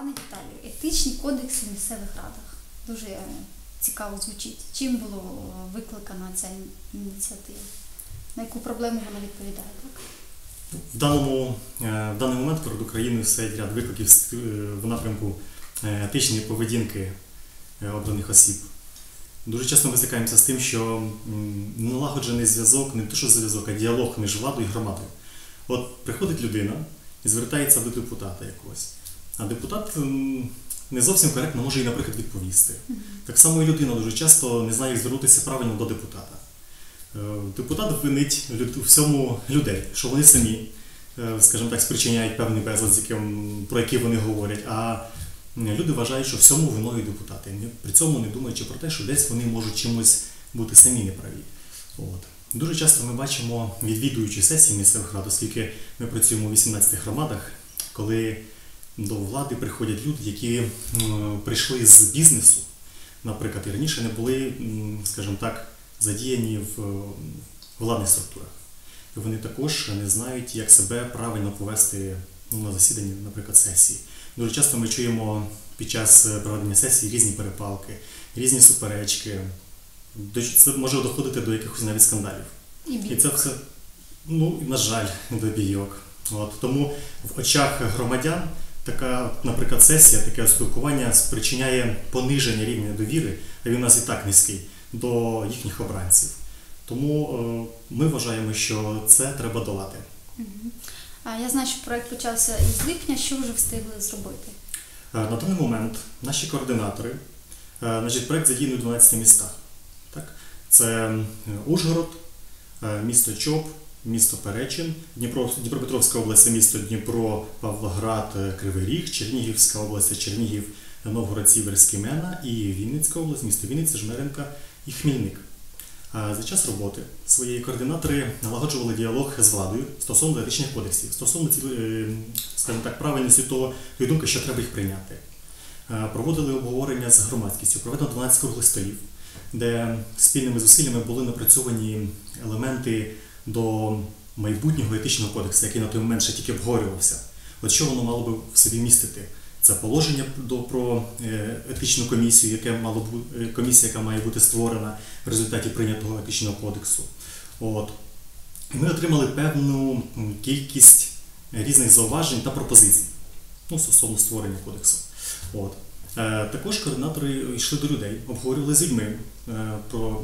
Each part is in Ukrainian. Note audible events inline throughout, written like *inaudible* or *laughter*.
Пане Віталію, етичні кодекси в місцевих радах. Дуже е, цікаво звучить. Чим було е, викликана ця ініціатива? На яку проблему вона відповідає? Так? В даному е, в даний момент перед Україною стоять ряд викликів в напрямку етичної поведінки обраних осіб. Дуже часто ми стикаємося з тим, що налагоджений зв'язок, не те, що зв'язок, а діалог між владою і громадою. От приходить людина і звертається до депутата якогось. А депутат не зовсім коректно може їй, наприклад, відповісти. Так само і людина дуже часто не знає, як звернутися правильно до депутата. Е, Депутат винить у всьому людей, що вони самі, е, скажімо так, спричиняють певний безлад, про який вони говорять. А люди вважають, що всьому виною депутати. При цьому не думаючи про те, що десь вони можуть чимось бути самі неправі. От. Дуже часто ми бачимо, відвідуючи сесії місцевих рад, оскільки ми працюємо у 18 громадах, коли до влади приходять люди, які прийшли з бізнесу, наприклад, і раніше не були, скажімо так, задіяні в е, владних структурах. І вони також не знають, як себе правильно повести ну, на засіданні, наприклад, сесії. Дуже часто ми чуємо під час е, проведення сесії різні перепалки, різні суперечки. Це може доходити до якихось навіть скандалів. І І це все, ну, на жаль, до бійок. От, тому в очах громадян така, наприклад, сесія, таке спілкування спричиняє пониження рівня довіри, а він у нас і так низький, до їхніх обранців. Тому е, ми вважаємо, що це треба долати. Я знаю, що проект почався із липня. Що вже встигли зробити? Е, На даний момент наші координатори, е, значить, проект задіяний у 12 містах. Так? Це Ужгород, місто Чоп, місто Перечин, Дніпро, Дніпропетровська область, місто Дніпро, Павлоград, е, Кривий Ріг, Чернігівська область, Чернігів, Новгород, Сіверський Мена і Вінницька область, місто Вінниця, Жмеренка і Хмільник. За час роботи свої координатори налагоджували діалог з владою стосовно етичних кодексів, стосовно е, скажімо так, правильності того, тої думки, що треба їх прийняти. Е, Проводили обговорення з громадськістю, проведено 12 круглих столів, де спільними зусиллями були напрацьовані елементи до майбутнього етичного кодексу, який на той момент ще тільки обговорювався. От що воно мало би в собі містити? Це положення до про е, етичну комісію, яке мало е, комісія, яка має бути створена в результаті прийнятого етичного кодексу. От. Ми отримали певну кількість різних зауважень та пропозицій ну, стосовно створення кодексу. От. Е, також координатори йшли до людей, обговорювали з людьми про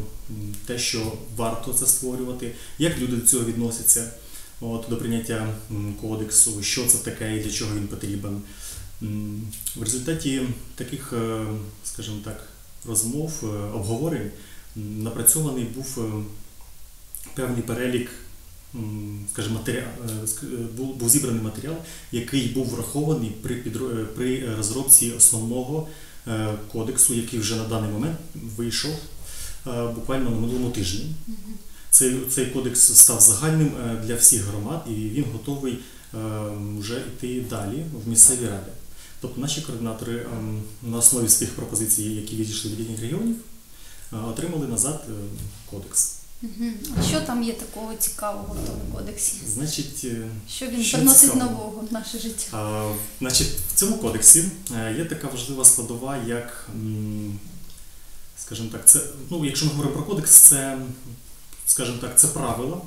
те, що варто це створювати, як люди до цього відносяться от, до прийняття кодексу, що це таке і для чого він потрібен. В результаті таких, е, скажімо так, розмов, е, обговорень напрацьований був е, певний перелік, скажімо, матеріал, е, е, був, зібраний матеріал, який був врахований при, підро- е, при розробці основного е, кодексу, який вже на даний момент вийшов е, буквально на минулому тижні. Цей, цей кодекс став загальним е, для всіх громад і він готовий е, вже йти далі в місцеві ради. Тобто наші координатори на основі своїх пропозицій, які відійшли від різних регіонів, е, отримали назад е, кодекс. А що там є такого цікавого в тому кодексі? Значить, е, Що він Що приносить цікавого? нового в наше життя? А, значить, в цьому кодексі е, є така важлива складова, як, скажімо так, це, ну, якщо ми говоримо про кодекс, це, скажімо так, це правила,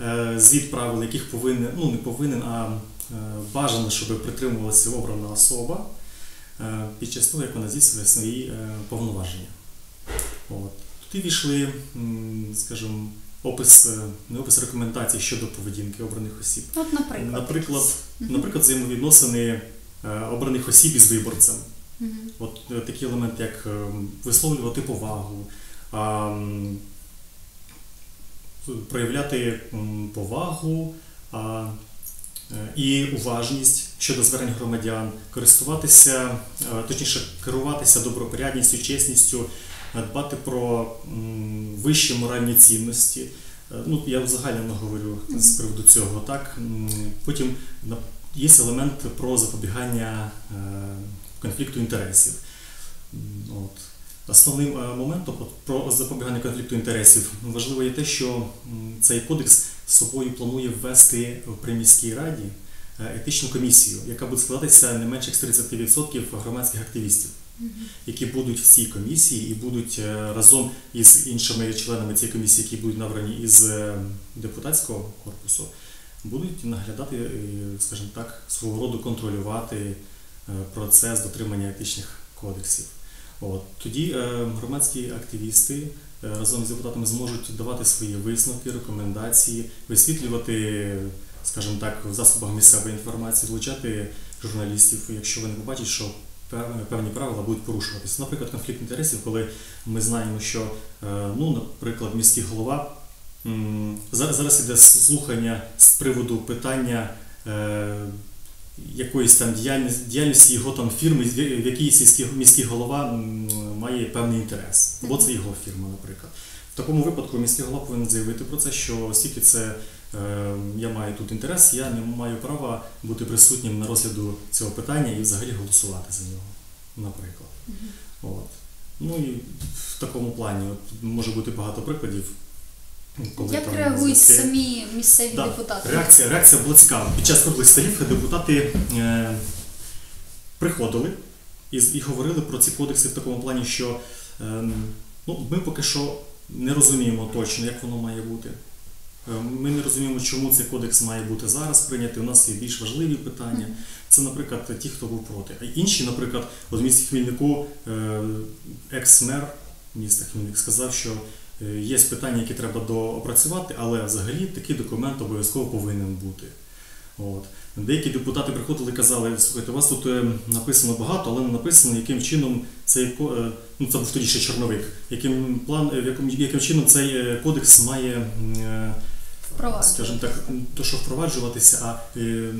е, звіт правил, яких повинен, ну не повинен, а е, бажано, щоб притримувалася обрана особа е, під час того, як вона здійснює свої повноваження. От. Тут війшли, скажімо, опис, не опис рекомендацій щодо поведінки обраних осіб. От, наприклад. Наприклад, Наприклад, взаємовідносини обраних осіб із виборцем. Мгм. От е, такі елементи, як е, висловлювати повагу, проявляти повагу е, і уважність щодо звернень громадян, користуватися, точніше, керуватися добропорядністю, чесністю, дбати про вищі моральні цінності. Ну, я узагальнено говорю з приводу цього. Так? Потім є елемент про запобігання конфлікту інтересів. От. Основним е, моментом про запобігання конфлікту інтересів важливо є те, що цей кодекс з собою планує ввести в приміській раді е, етичну комісію, яка буде складатися не менше з 30% громадських активістів, які будуть в цій комісії і будуть е, разом із іншими членами цієї комісії, які будуть набрані із депутатського корпусу, будуть наглядати, скажімо так, свого роду контролювати процес дотримання етичних кодексів. От тоді е, громадські активісти е, разом з депутатами зможуть давати свої висновки, рекомендації, висвітлювати, скажімо так, в засобах місцевої інформації, залучати журналістів, якщо вони побачать, що певні правила будуть порушуватися. Наприклад, конфлікт інтересів, коли ми знаємо, що, е, ну, наприклад, міський голова зараз іде слухання з приводу питання. Якоїсь там діяльності, його там фірми, в якій сільський міський голова має певний інтерес. Бо це його фірма, наприклад. В такому випадку міський голова повинен заявити про це, що оскільки це е, я маю тут інтерес, я не маю права бути присутнім на розгляду цього питання і взагалі голосувати за нього, наприклад. От. Ну і в такому плані от, може бути багато прикладів. Коли Як там реагують зв'язки- самі місцеві Да, депутати? Реакція, реакція була цікава. Під час круглих столів депутати е, приходили і, з- і говорили про ці кодекси в такому плані, що е, ну, ми поки що не розуміємо точно, як воно має бути. Е, Ми не розуміємо, чому цей кодекс має бути зараз прийнятий. У нас є більш важливі питання. Це, наприклад, ті, хто був проти. А інші, наприклад, от в місті Хмільнику е, екс-мер міста Хмільник сказав, що є питання, які треба доопрацювати, але взагалі такий документ обов'язково повинен бути. От. Деякі депутати приходили і казали, слухайте, у вас тут е, написано багато, але не написано, яким чином цей е, ну це був тоді ще чорновик, яким план, е, яким, яким чином цей е, кодекс має е, скажімо так, то, що впроваджуватися, а е,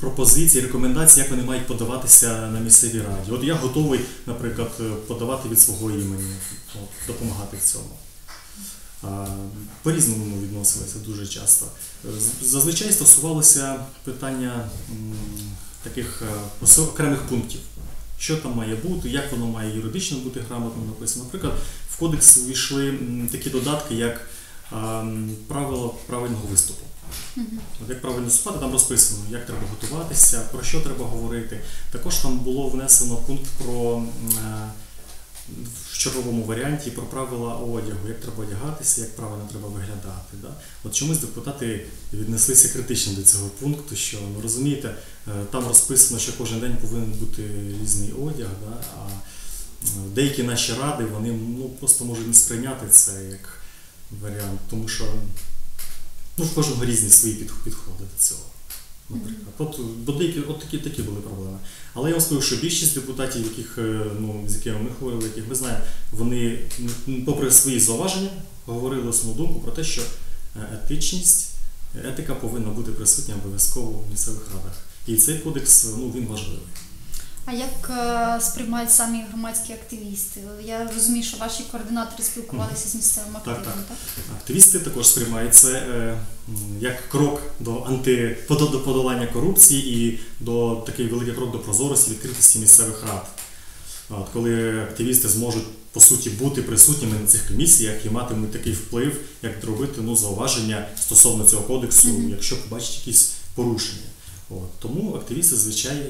пропозиції, рекомендації, як вони мають подаватися на місцевій раді. От я готовий, наприклад, е, подавати від свого імені, от, допомагати в цьому. По-різному відносилися дуже часто. Зазвичай стосувалося питання таких е, окремих пунктів. Що там має бути, як воно має юридично бути грамотно написано. Наприклад, в кодекс увійшли такі додатки, як правило правильного виступу. От як правильно виступати, там розписано, як треба готуватися, про що треба говорити. Також там було внесено пункт про е, в черговому варіанті про правила одягу, як треба одягатися, як правильно треба виглядати. Да? От чомусь депутати віднеслися критично до цього пункту, що ну розумієте, е, там розписано, що кожен день повинен бути різний одяг, да? а е, деякі наші ради вони ну, просто можуть не сприйняти це як варіант, тому що ну, в кожного різні свої підходи до цього. Наприклад, бо деякі от такі, такі були проблеми. Але я вам скажу, що більшість депутатів, яких, е, ну, з якими ми говорили, яких ми знаємо, вони, м, попри свої зауваження, говорили основну думку про те, що е, етичність, етика повинна бути присутня обов'язково в місцевих радах. І цей кодекс ну, він важливий. А як е, сприймають самі громадські активісти? Я розумію, що ваші координатори спілкувалися з місцевим активом, так. так? Активісти також сприймають це е, як крок до анти до подолання корупції і до такий великий крок до прозорості, відкритості місцевих рад. От, коли активісти зможуть по суті бути присутніми на цих комісіях і матимуть такий вплив, як робити ну, зауваження стосовно цього кодексу, Мгм. якщо якщо побачать якісь порушення. От. Тому активісти, звичайно,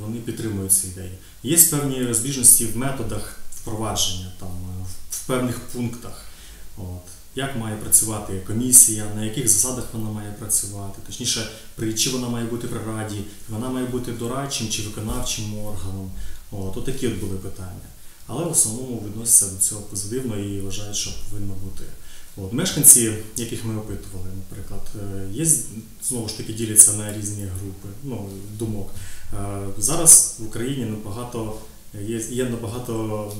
вони підтримують цю ідею. Є певні розбіжності в методах впровадження, там, е, в певних пунктах. От. Як має працювати комісія, на яких засадах вона має працювати, точніше, при чи вона має бути при раді, вона має бути дорадчим чи виконавчим органом. От, от такі от були питання. Але в основному відносяться до цього позитивно і вважають, що повинно бути. От, мешканці, яких ми опитували, наприклад, е, є знову ж таки діляться на різні групи ну, думок. Е, Зараз в Україні набагато є, є набагато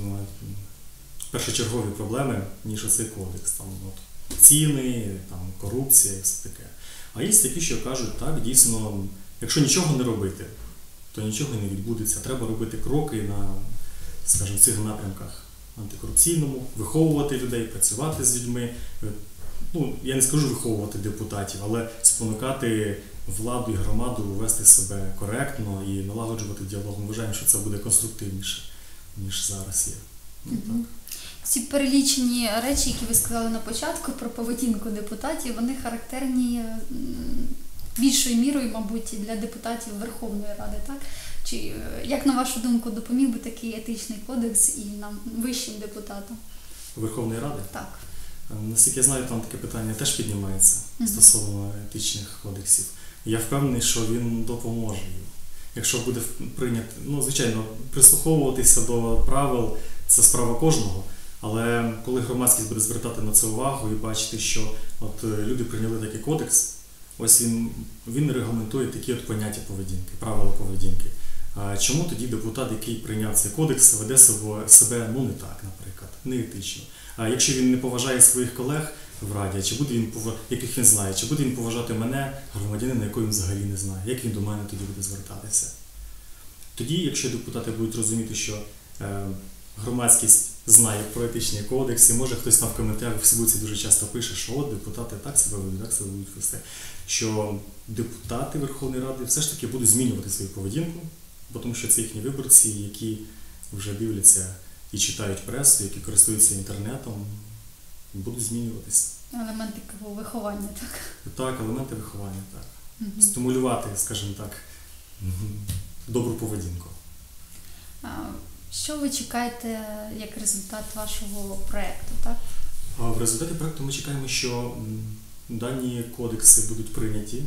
першочергові проблеми, ніж оцей кодекс. Там, от, ціни, там, корупція і все таке. А є такі, що кажуть, так, дійсно, якщо нічого не робити, то нічого не відбудеться. Треба робити кроки на, скажімо, цих напрямках антикорупційному, виховувати людей, працювати з людьми. Е, Ну, я не скажу виховувати депутатів, але спонукати владу і громаду вести себе коректно і налагоджувати діалог. Ми вважаємо, що це буде конструктивніше, ніж зараз є. Ну, так. Ці перелічені речі, які ви сказали на початку про поведінку депутатів, вони характерні більшою мірою, мабуть, для депутатів Верховної Ради, так? Чи е, як на вашу думку допоміг би такий етичний кодекс і нам вищим депутатам? Верховної Ради. Так. Е, Наскільки я знаю, там таке питання теж піднімається Мгм. стосовно етичних кодексів. Я впевнений, що він допоможе їм. Якщо буде прийнято, ну звичайно, прислуховуватися до правил це справа кожного. Але коли громадськість буде звертати на це увагу і бачити, що от е, люди прийняли такий кодекс, ось він, він регламентує такі от поняття поведінки, правила поведінки. Чому тоді депутат, який прийняв цей кодекс, веде себе, ну не так, наприклад, не етично? А якщо він не поважає своїх колег в раді, чи буде він яких він знає, чи буде він поважати мене, громадянина, якого він взагалі не знає, як він до мене тоді буде звертатися? Тоді, якщо депутати будуть розуміти, що е, громадськість знає про етичні кодекси, може хтось там в коментарях в Фейсбуці дуже часто пише, що от депутати так себе ведуть, так себе будуть вести, що депутати Верховної Ради все ж таки будуть змінювати свою поведінку, бо тому що це їхні виборці, які вже дивляться і читають пресу, які користуються інтернетом, будуть змінюватися. Елементи виховання, так? Так, елементи виховання, так. Мгм. Стимулювати, скажімо так, добру поведінку. А, Що ви чекаєте як результат вашого проєкту, так? А в результаті проекту ми чекаємо, що дані кодекси будуть прийняті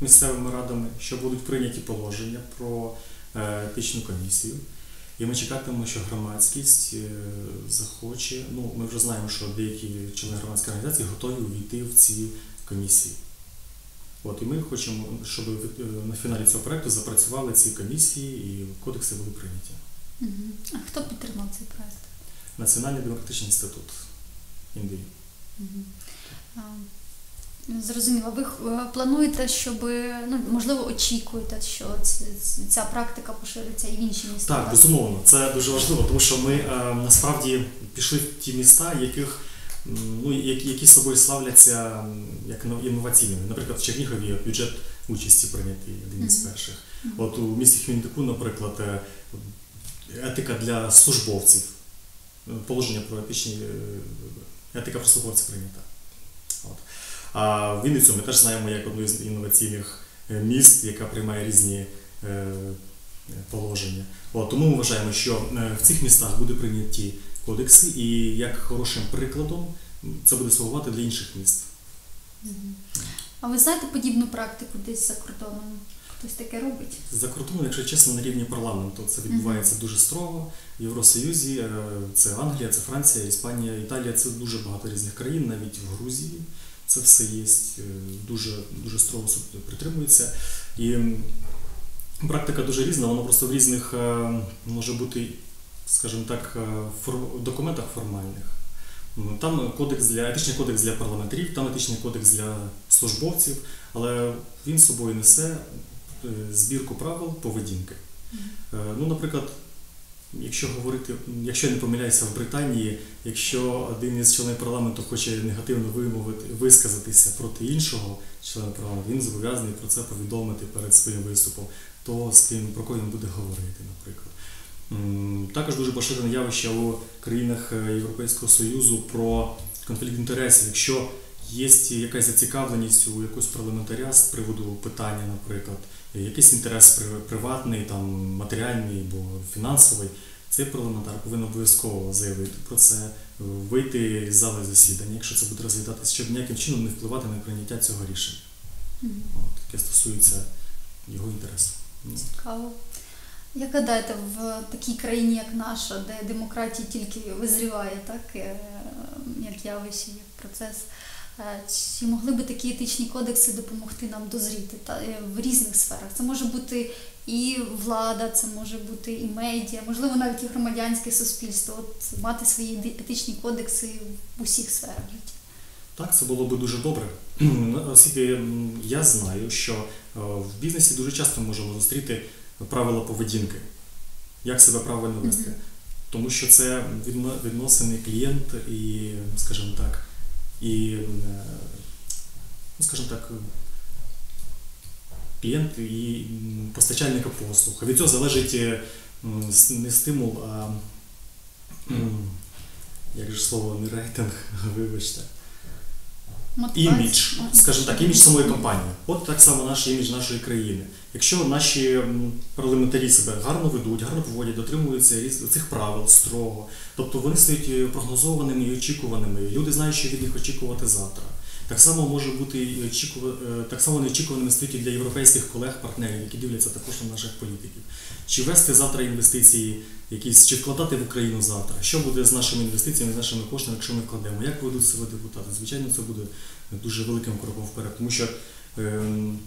місцевими радами, що будуть прийняті положення про етичну комісію. І ми чекатимемо, що громадськість е, захоче. Ну, ми вже знаємо, що деякі члени громадської організації готові увійти в ці комісії. От, і ми хочемо, щоб е, на фіналі цього проекту запрацювали ці комісії і кодекси були прийняті. А хто підтримав цей проєкт? Національний демократичний інститут Індії. Мгм. Зрозуміло, ви плануєте, щоб ну можливо очікуєте, що ця практика пошириться і в інші міста? Так, безумовно, це дуже важливо, тому що ми е, насправді пішли в ті міста, яких ну які, які собою славляться як інноваційними. Наприклад, в Чернігові бюджет участі прийнятий один із перших. Мгм. От у місті Хмельнику, наприклад, е, етика для службовців, е, положення про етичні е, етика про службовців прийнята. А Вінницю ми теж знаємо як одну із інноваційних е, міст, яка приймає різні е, положення. От, тому ми вважаємо, що е, в цих містах будуть прийняті кодекси, і як хорошим прикладом це буде слугувати для інших міст. А ви знаєте подібну практику десь за кордоном? Хтось таке робить? За кордоном, якщо чесно, на рівні парламенту це відбувається дуже строго. В Євросоюзі це Англія, це Франція, Іспанія, Італія це дуже багато різних країн, навіть в Грузії це все є, е, дуже, дуже строго притримується. І практика дуже різна, вона просто в різних е, може бути, скажімо так, е, документах формальних. Там кодекс для етичний кодекс для парламентарів, там етичний кодекс для службовців, але він з собою несе збірку правил поведінки. Ну, наприклад, якщо говорити, якщо не помиляюся в Британії, якщо один із членів парламенту хоче негативно вимовити, висказатися проти іншого члена парламенту, він зобов'язаний про це повідомити перед своїм виступом, то з ким про кого він буде говорити, наприклад. Також дуже поширене явище у країнах е, Європейського Союзу про конфлікт інтересів. Якщо є якась зацікавленість у якогось парламентаря з приводу питання, наприклад, якийсь інтерес приватний, там, матеріальний або фінансовий, цей парламентар повинен обов'язково заявити про це, вийти з зали засідання, якщо це буде розглядатися, щоб ніяким чином не впливати на прийняття цього рішення, Мгм. От, яке стосується його інтересу. Ну, Цікаво. Як гадаєте, в такій країні, як наша, де демократія тільки визріває, так, е, як явище, як процес, чи могли би такі етичні кодекси допомогти нам дозріти та, е, в різних сферах? Це може бути і влада, це може бути і медіа, можливо, навіть і громадянське суспільство, от мати свої етичні кодекси в усіх сферах життя. Так, це було би дуже добре. *clears throat* Оскільки я знаю, що е, в бізнесі дуже часто можемо зустріти правила поведінки, як себе правильно вести. Тому що це відносини клієнт і, скажімо так, і, е, ну, скажем так, клієнт і постачальника послуг. Від цього залежить е, не стимул, а як же слово, не рейтинг, *laughs* вибачте. Імідж, скажімо так, імідж самої компанії. От так само наш імідж нашої країни. Якщо наші парламентарі себе гарно ведуть, гарно поводять, дотримуються цих правил строго, тобто вони стають е, прогнозованими і очікуваними. Люди знають, що від них очікувати завтра. Так само може бути і е, так само неочікуваними стають і для європейських колег, партнерів, які дивляться також на наших політиків. Чи вести завтра інвестиції якісь, чи вкладати в Україну завтра? Що буде з нашими інвестиціями, з нашими коштами, якщо ми вкладемо? Як ведуть себе депутати? Звичайно, це буде дуже великим кроком вперед, тому що ем,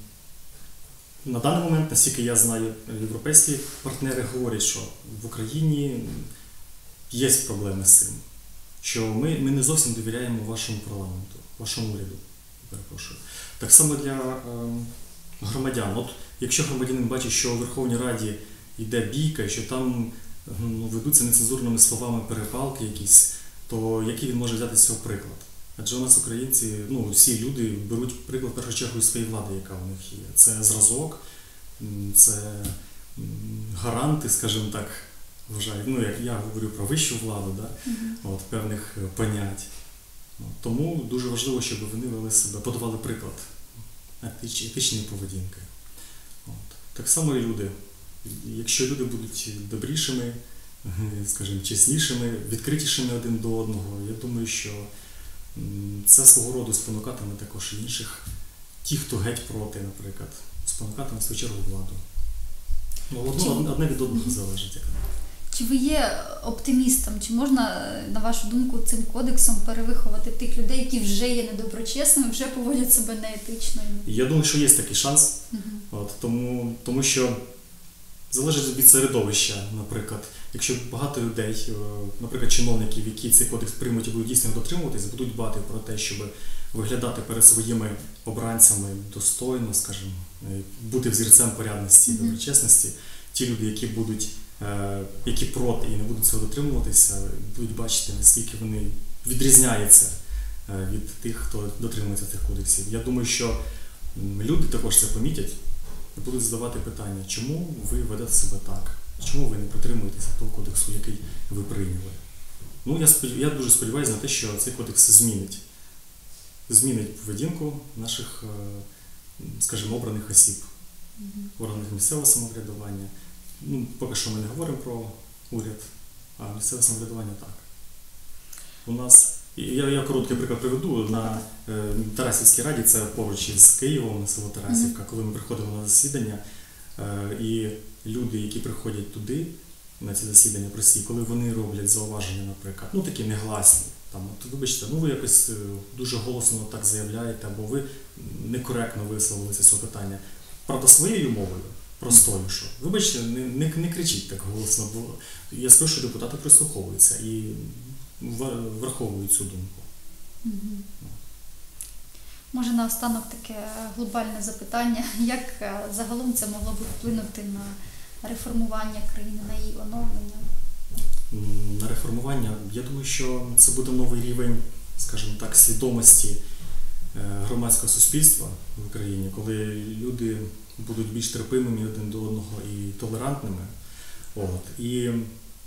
на даний момент, наскільки я знаю, європейські партнери говорять, що в Україні є проблеми з цим, що ми, ми не зовсім довіряємо вашому парламенту, вашому уряду. Перепрошую. Так само для ем, громадян. От якщо громадянин бачить, що у Верховній Раді йде бійка, що там ну, ведуться нецензурними словами перепалки якісь, то який він може взяти з цього приклад? Адже у нас українці, ну всі люди беруть приклад в першу чергу із своєї влади, яка у них є. Це зразок, це гаранти, скажімо так, вважаю. Ну, як я говорю про вищу владу, да? Мгм. от, певних е, понять. Тому дуже важливо, щоб вони вели себе, подавали приклад етичної поведінки. От. Так само і люди. Якщо люди будуть добрішими, скажімо, чеснішими, відкритішими один до одного, я думаю, що це свого роду спонукатиме також інших, ті, хто геть проти, наприклад, спонукатиме в свою чергу владу. Ну, Чи- одно, одне від одного залежить. Як Чи ви є оптимістом? Чи можна, е, на вашу думку, цим кодексом перевиховати тих людей, які вже є недоброчесними, вже поводять себе неетично? Я думаю, що є такий шанс, Мгм. От, тому, тому що залежить від середовища, наприклад, якщо багато людей, е, наприклад, чиновників, які цей кодекс приймуть і будуть дійсно дотримуватись, будуть дбати про те, щоб виглядати перед своїми обранцями достойно, скажімо, е, бути взірцем порядності доброчесності, ті люди, які будуть, е, які проти і не будуть цього дотримуватися, будуть бачити, наскільки вони відрізняються від тих, хто дотримується цих кодексів. Я думаю, що люди також це помітять будуть задавати питання, чому ви ведете себе так? Чому ви не притримуєтеся того кодексу, який ви прийняли? Ну, я, я дуже сподіваюся на те, що цей кодекс змінить. Змінить поведінку наших, е, скажімо, обраних осіб, органів місцевого самоврядування. Ну, поки що ми не говоримо про уряд, а місцеве самоврядування так. У нас, я, я короткий приклад приведу на е, Тарасівській раді, це поруч із Києвом, село Тарасівка, коли ми приходили на засідання, е, і люди, які приходять туди, на ці засідання прості, коли вони роблять зауваження, наприклад, ну такі негласні. Там, от, вибачте, ну ви якось е, дуже голосно так заявляєте, або ви некоректно висловилися цього питання. Правда, своєю мовою, простою, що вибачте, не, не, не кричіть так голосно, бо я скажу, що депутати прислуховуються і враховують цю думку. Мгм. Може, наостанок таке глобальне запитання. *laughs* Як е, загалом це могло б вплинути на реформування країни, на її оновлення? На реформування, я думаю, що це буде новий рівень, скажімо так, свідомості е, громадського суспільства в Україні, коли люди будуть більш терпимими один до одного і толерантними. От. І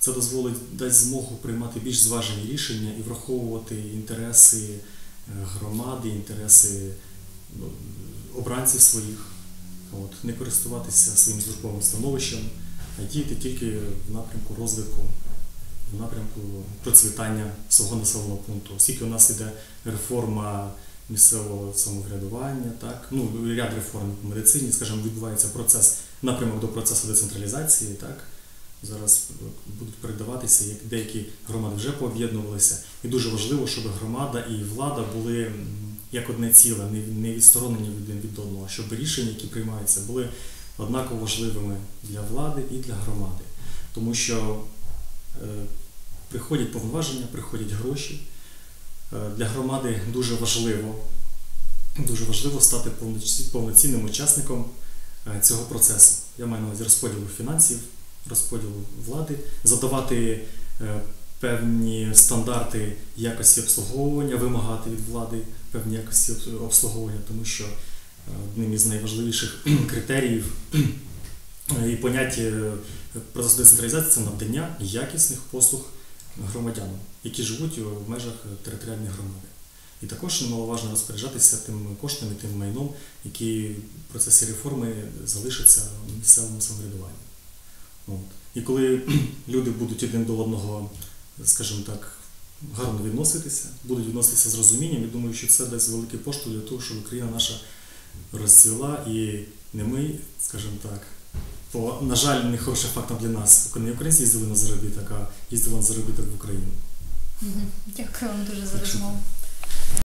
це дозволить дасть змогу приймати більш зважені рішення і враховувати інтереси е, громади, інтереси ну, обранців своїх, от. не користуватися своїм службовим становищем, а діяти тільки в напрямку розвитку в напрямку процвітання свого населеного пункту. Оскільки у нас іде реформа місцевого самоврядування, так ну ряд реформ в медицині, скажімо, відбувається процес напрямок до процесу децентралізації, так. Зараз будуть передаватися, як деякі громади вже пооб'єднувалися. І дуже важливо, щоб громада і влада були як одне ціле, не, не відсторонені один від одного, щоб рішення, які приймаються, були однаково важливими для влади і для громади. Тому що Е, приходять повноваження, приходять гроші. Е, Для громади дуже важливо, дуже важливо стати повноцінним учасником е, цього процесу. Я маю на увазі розподілу фінансів, розподілу влади, задавати е, певні стандарти якості обслуговування, вимагати від влади певні якості обслуговування, тому що е, одним із найважливіших *clears throat* критеріїв е, і понять е, Процес децентралізації це надання якісних послуг громадянам, які живуть в межах територіальної громади. І також немаловажно розпоряджатися тими коштами, тим майном, які в процесі реформи залишаться в місцевому самоврядуванні. От. І коли *clears throat* люди будуть один до одного, скажімо так, гарно відноситися, будуть відноситися з розумінням, я думаю, що це дасть великий поштовх для того, щоб Україна наша розцвіла і не ми, скажімо так. Бо, на жаль, не хороший фактом для нас. Не українці їздили на заробіток, а їздили на заробіток в Україну. Дякую вам дуже за розмову.